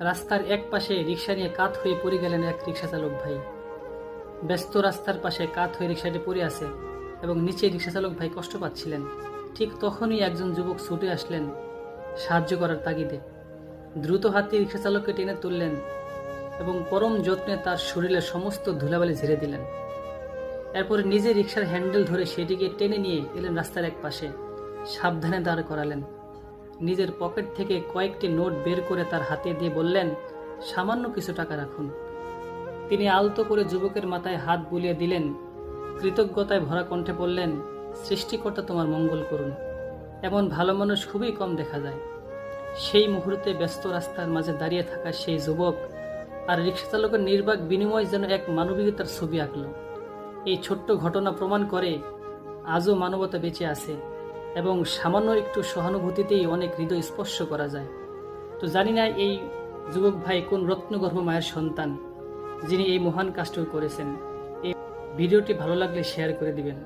রাস্তার এক পাশে রিক্সা নিয়ে কাত হয়ে পড়ে গেলেন এক রিক্সা চালক ভাই। ব্যস্ত রাস্তার পাশে কাত হয়ে রিক্সাটি পড়ে আছে এবং নিচে রিক্সা চালক ভাই কষ্ট পাচ্ছিলেন। ঠিক তখনই একজন যুবক ছুটে আসলেন সাহায্য করার তাগিদে। দ্রুত হাতে রিক্সা চালককে টেনে তুললেন এবং পরম যত্নে তার শরীরের সমস্ত ধুলাবালি ঝেড়ে দিলেন। এরপরে নিজে রিক্সার হ্যান্ডেল ধরে সেটিকে টেনে নিয়ে এলেন রাস্তার এক পাশে। সাবধানে দাঁড় করালেন। নিজের পকেট থেকে কয়েকটি নোট বের করে তার হাতে দিয়ে বললেন, সামান্য কিছু টাকা রাখুন। তিনি আলতো করে যুবকের মাথায় হাত বুলিয়ে দিলেন, কৃতজ্ঞতায় ভরা কণ্ঠে বললেন, সৃষ্টিকর্তা তোমার মঙ্গল করুন। এমন ভালো মানুষ খুবই কম দেখা যায়। সেই মুহূর্তে ব্যস্ত রাস্তার মাঝে দাঁড়িয়ে থাকা সেই যুবক আর রিক্সা চালকের নির্বাক বিনিময় যেন এক মানবিকতার ছবি আঁকল। এই ছোট্ট ঘটনা প্রমাণ করে আজও মানবতা বেঁচে আছে। এবং সামান্য একটু সহানুভূতিতেই অনেক হৃদয় স্পর্শ করা যায়। তো জানি না এই যুবক ভাই কোন রত্নগর্ভ মায়ের সন্তান, যিনি এই মহান কাজটি করেছেন। এই ভিডিওটি ভালো লাগলে শেয়ার করে দিবেন।